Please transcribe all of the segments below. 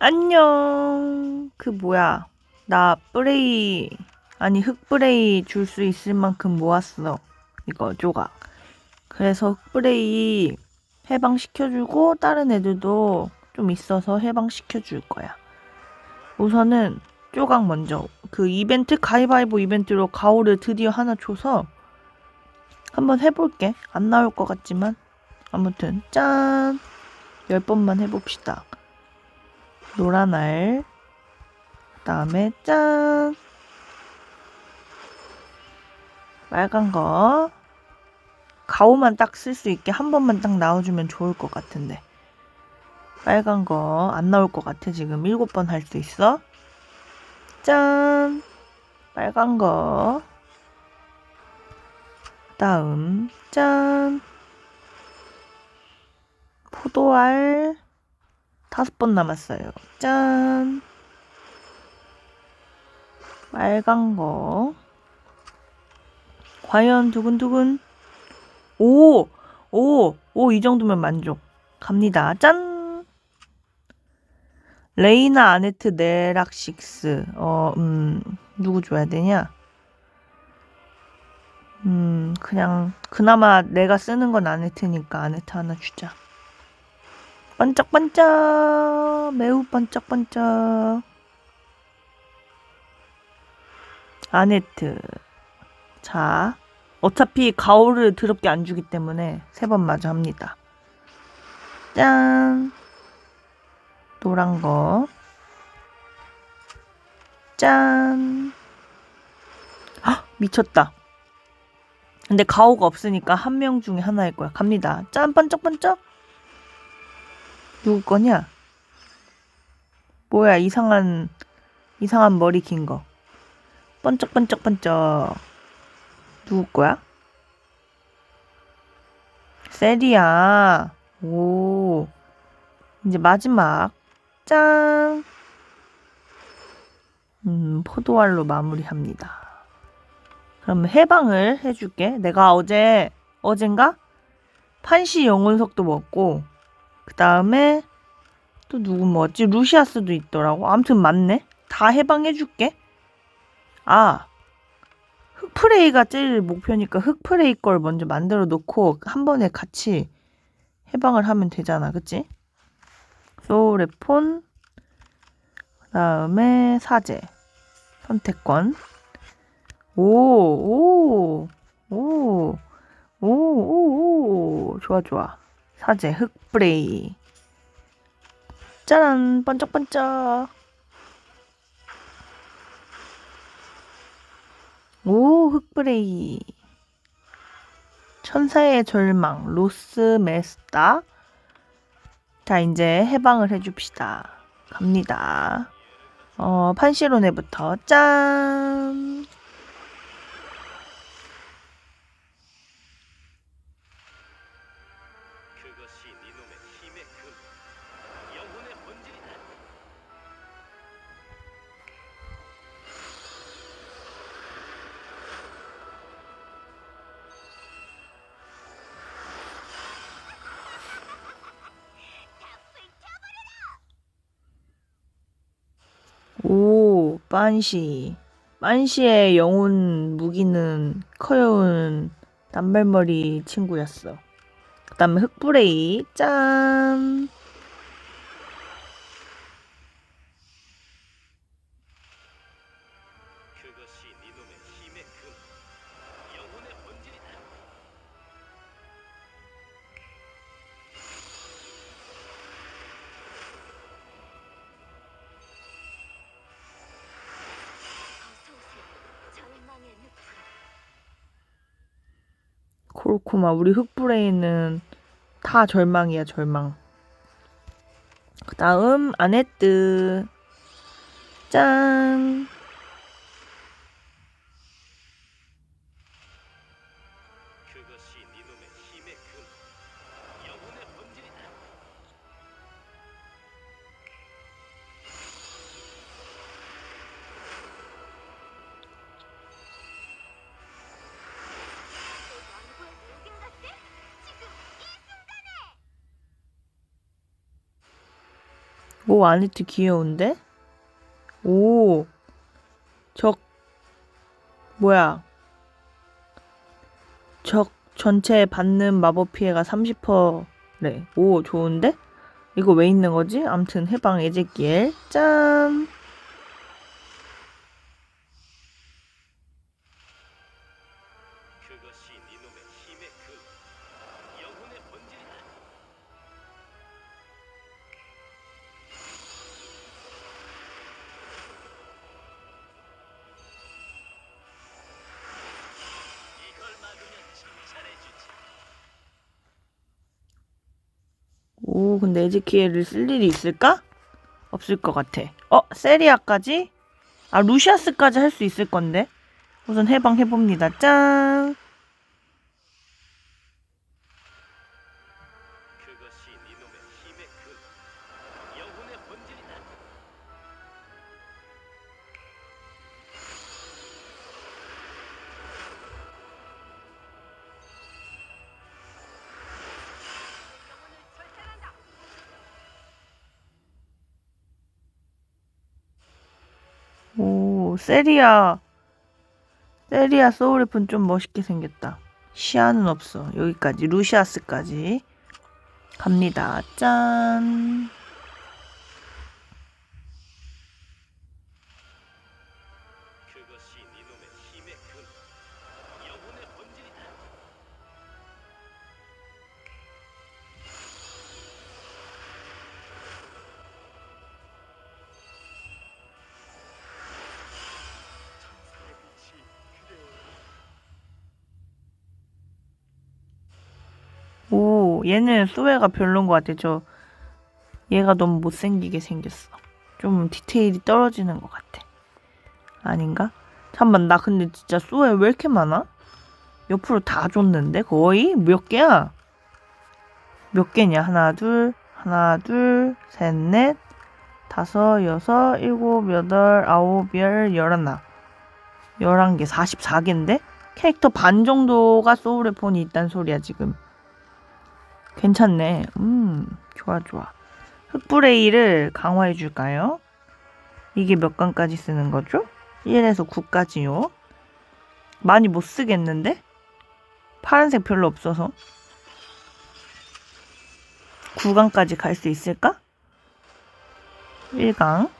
안녕. 그 뭐야? 나 브레이 아니 흑브레이 줄 수 있을 만큼 모았어. 이거 조각. 그래서 흑브레이 해방시켜주고 다른 애들도 좀 있어서 해방시켜줄 거야. 우선은 조각 먼저 그 이벤트 가위바위보 이벤트로 가오를 드디어 하나 줘서 한번 해볼게. 안 나올 것 같지만 아무튼 짠. 열 번만 해봅시다. 노란 알. 그 다음에 짠. 빨간 거. 가오만 딱 쓸 수 있게 한 번만 딱 나와주면 좋을 것 같은데. 빨간 거 안 나올 것 같아 지금 일곱 번 할 수 있어. 짠. 빨간 거. 다음 짠. 포도알 다섯 번 남았어요. 짠. 빨간 거. 과연 두근두근. 오! 오! 오, 이 정도면 만족. 갑니다. 짠! 레이나 아네트 네락식스. 어, 음, 누구 줘야 되냐? 음, 그냥, 그나마 내가 쓰는 건 아네트니까 아네트 하나 주자. 반짝반짝. 매우 반짝반짝. 아네트. 자 어차피 가오를 더럽게 안 주기 때문에 세 번 마저 합니다. 짠. 노란 거짠. 헉, 미쳤다. 근데 가오가 없으니까 한 명 중에 하나일 거야. 갑니다. 짠 반짝반짝 누구 거냐? 뭐야 이상한 이상한 머리 긴 거. 번쩍번쩍번쩍. 누구 거야? 셀이야. 오. 이제 마지막. 짠. 음, 포도알로 마무리합니다. 그럼 해방을 해줄게. 내가 어제, 어젠가? 판시 영혼석도 먹고, 그 다음에 또 누구 뭐지? 루시아스도 있더라고. 아무튼 많네. 다 해방해줄게. 아, 흑프레이가 제일 목표니까 흑프레이 걸 먼저 만들어 놓고 한 번에 같이 해방을 하면 되잖아. 그치? 소레폰, 그 다음에 사제, 선택권. 오, 오, 오, 오, 오, 오. 좋아, 좋아. 사제 흑브레이. 짜란 반짝반짝. 오 흑브레이. 천사의 절망 로스 메스타 자 이제 해방을 해줍시다. 갑니다. 어 판시로네부터 짠 그것이 네놈의 힘의 금, 영혼의 본질이다. 오, 빤시. 빤시의 영혼 무기는 커여운 단발머리 친구였어. 그 다음에 흑브레이. 짠. 본질이다. 그렇구만. 우리 흑브레이는 다 절망이야, 절망. 그 다음, 아네뜨. 짠. 오, 아네트 귀여운데? 오, 적, 뭐야. 적 전체에 받는 마법 피해가 30%래. 오, 좋은데? 이거 왜 있는 거지? 암튼 해방 에제키엘. 짠! 오, 근데 에제키엘을 쓸 일이 있을까? 없을 것 같아. 어, 세리아까지? 아, 루시아스까지 할 수 있을 건데. 우선 해방해봅니다. 짠! 세리아. 세리아 소울리프는 좀 멋있게 생겼다. 시아는 없어. 여기까지. 루시아스까지. 갑니다. 짠. 오, 얘는 수웨가 별론 것 같아. 저, 얘가 너무 못생기게 생겼어. 좀 디테일이 떨어지는 것 같아. 아닌가? 잠깐만, 나 근데 진짜 수웨 왜 이렇게 많아? 옆으로 다 줬는데? 거의? 몇 개야? 몇 개냐? 하나, 둘, 하나, 둘, 셋, 넷, 다섯, 여섯, 일곱, 여덟, 아홉, 열, 열하나. 열한 개, 44개인데? 캐릭터 반 정도가 소울의 폰이 있단 소리야, 지금. 괜찮네. 음, 좋아, 좋아. 흑브레이를 강화해 줄까요? 이게 몇 강까지 쓰는 거죠? 1에서 9까지요. 많이 못 쓰겠는데? 파란색 별로 없어서. 9강까지 갈 수 있을까? 1강.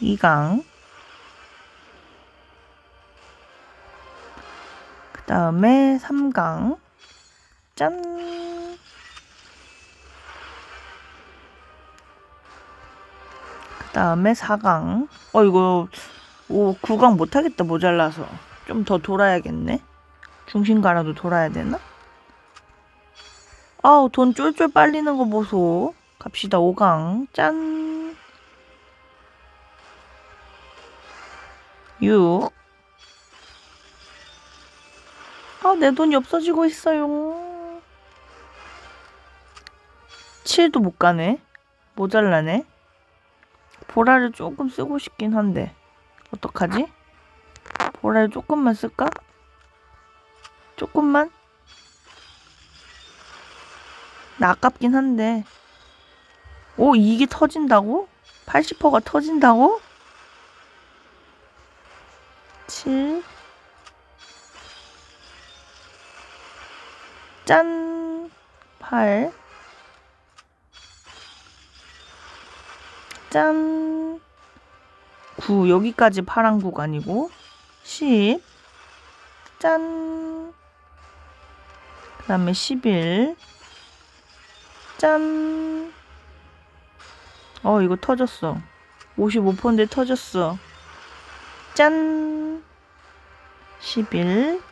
2강. 다음에 3강. 짠! 그 다음에 4강. 어, 이거, 오, 9강 못하겠다, 모자라서. 좀 더 돌아야겠네. 중심 가라도 돌아야 되나? 아우, 돈 쫄쫄 빨리는 거 보소. 갑시다, 5강. 짠! 6. 아, 내 돈이 없어지고 있어요. 7도 못 가네. 모자라네. 보라를 조금 쓰고 싶긴 한데. 어떡하지? 보라를 조금만 쓸까? 조금만? 나 아깝긴 한데. 오, 이게 터진다고? 80%가 터진다고? 7. 짠! 8. 짠! 9. 여기까지 파란 구간이고, 10. 짠! 그 다음에 11. 짠! 어, 이거 터졌어. 55%인데 터졌어. 짠! 11.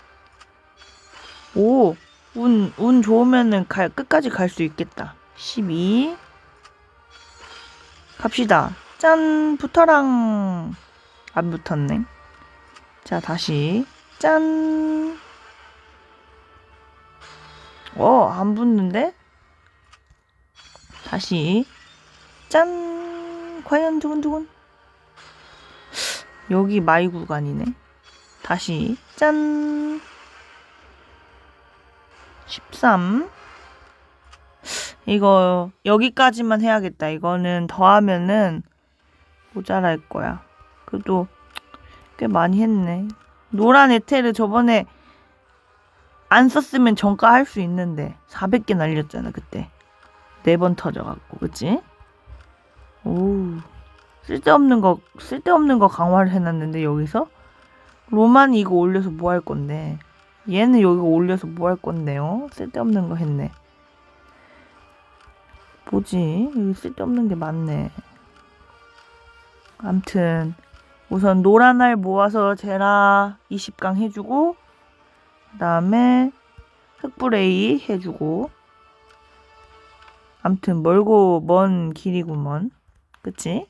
오! 운, 운 좋으면은 갈, 끝까지 갈 수 있겠다. 12. 갑시다. 짠! 붙어랑! 안 붙었네. 자, 다시. 짠! 어, 안 붙는데? 다시. 짠! 과연 두근두근? 여기 마이 구간이네. 다시. 짠! 13. 이거 여기까지만 해야겠다. 이거는 더하면은 모자랄 거야. 그래도 꽤 많이 했네. 노란 에테르 저번에 안 썼으면 정가 할 수 있는데 400개 날렸잖아 그때 네 번 터져갖고 그치? 오 쓸데없는 거 쓸데없는 거 강화를 해놨는데 여기서 로만 이거 올려서 뭐 할 건데 얘는 여기 올려서 뭐 할 건데요? 쓸데없는 거 했네 뭐지? 여기 쓸데없는 게 많네 암튼 우선 노란 알 모아서 제라 20강 해주고 그 다음에 흑브레이 해주고 암튼 멀고 먼 길이구먼 그치?